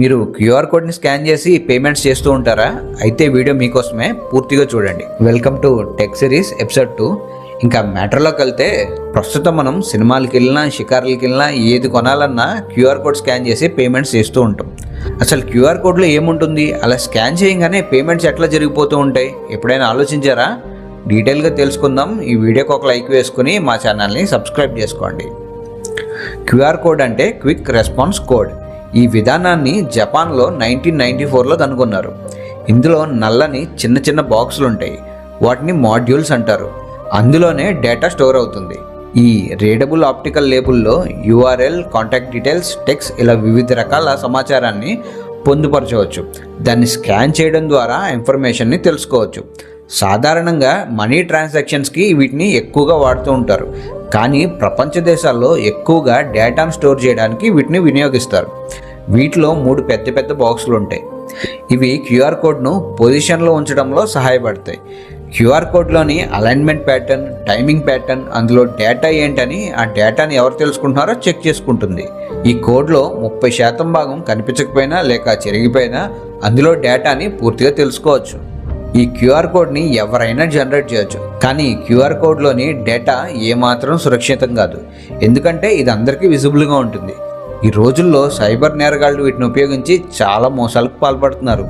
మీరు క్యూఆర్ కోడ్ని స్కాన్ చేసి పేమెంట్స్ చేస్తూ ఉంటారా? అయితే వీడియో మీకోసమే పూర్తిగా చూడండి. Welcome to tech series episode two ఇంకా మ్యాటర్లోకి వెళ్తే ప్రస్తుతం మనం సినిమాలకి వెళ్ళినా షికార్లకి వెళ్ళినా ఏది కొనాలన్నా క్యూఆర్ కోడ్ స్కాన్ చేసి పేమెంట్స్ చేస్తూ ఉంటాం. అసలు క్యూఆర్ కోడ్లో ఏముంటుంది? అలా స్కాన్ చేయగానే పేమెంట్స్ ఎట్లా జరిగిపోతూ ఉంటాయి? ఎప్పుడైనా ఆలోచించారా? డీటెయిల్గా తెలుసుకుందాం. ఈ వీడియోకి ఒక లైక్ వేసుకుని మా ఛానల్ని సబ్స్క్రైబ్ చేసుకోండి. క్యూఆర్ కోడ్ అంటే క్విక్ రెస్పాన్స్ కోడ్. ఈ విధానాన్ని జపాన్లో నైన్టీన్ నైన్టీ ఫోర్లో కనుగొన్నారు. ఇందులో నల్లని చిన్న చిన్న బాక్సులు ఉంటాయి వాటిని మాడ్యూల్స్ అంటారు. అందులోనే డేటా స్టోర్ అవుతుంది. ఈ రీడబుల్ ఆప్టికల్ లేబుల్లో యూఆర్ఎల్ కాంటాక్ట్ డీటెయిల్స్ టెక్స్ ఇలా వివిధ రకాల సమాచారాన్ని పొందుపరచవచ్చు. దాన్ని స్కాన్ చేయడం ద్వారా ఇన్ఫర్మేషన్ని తెలుసుకోవచ్చు. సాధారణంగా మనీ ట్రాన్సాక్షన్స్కి వీటిని ఎక్కువగా వాడుతూ ఉంటారు. కానీ ప్రపంచ దేశాల్లో ఎక్కువగా డేటాను స్టోర్ చేయడానికి వీటిని వినియోగిస్తారు. వీటిలో మూడు పెద్ద పెద్ద బాక్సులు ఉంటాయి. ఇవి క్యూఆర్ కోడ్ను పొజిషన్లో ఉంచడంలో సహాయపడతాయి. క్యూఆర్ కోడ్లోని అలైన్మెంట్ ప్యాటర్న్ టైమింగ్ ప్యాటర్న్ అందులో డేటా ఏంటని ఆ డేటాని ఎవరు తెలుసుకుంటున్నారో చెక్ చేసుకుంటుంది. ఈ కోడ్లో ముప్పై శాతం భాగం కనిపించకపోయినా లేక చెరిగిపోయినా అందులో డేటాని పూర్తిగా తెలుసుకోవచ్చు. ఈ క్యూఆర్ కోడ్ని ఎవరైనా జనరేట్ చేయొచ్చు. కానీ క్యూఆర్ కోడ్లోని డేటా ఏమాత్రం సురక్షితం కాదు. ఎందుకంటే ఇది అందరికీ విజిబుల్గా ఉంటుంది. ఈ రోజుల్లో సైబర్ నేరగాళ్ళు వీటిని ఉపయోగించి చాలా మోసాలకు పాల్పడుతున్నారు.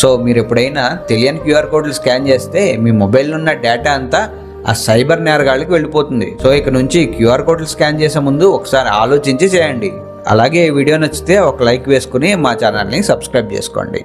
సో మీరు ఎప్పుడైనా తెలియని క్యూఆర్ కోడ్లు స్కాన్ చేస్తే మీ మొబైల్లో ఉన్న డేటా అంతా ఆ సైబర్ నేరగాళ్ళకి వెళ్ళిపోతుంది. సో ఇక నుంచి క్యూఆర్ కోడ్లు స్కాన్ చేసే ముందు ఒకసారి ఆలోచించి చేయండి. అలాగే ఈ వీడియో నచ్చితే ఒక లైక్ వేసుకుని మా ఛానల్ని సబ్స్క్రైబ్ చేసుకోండి.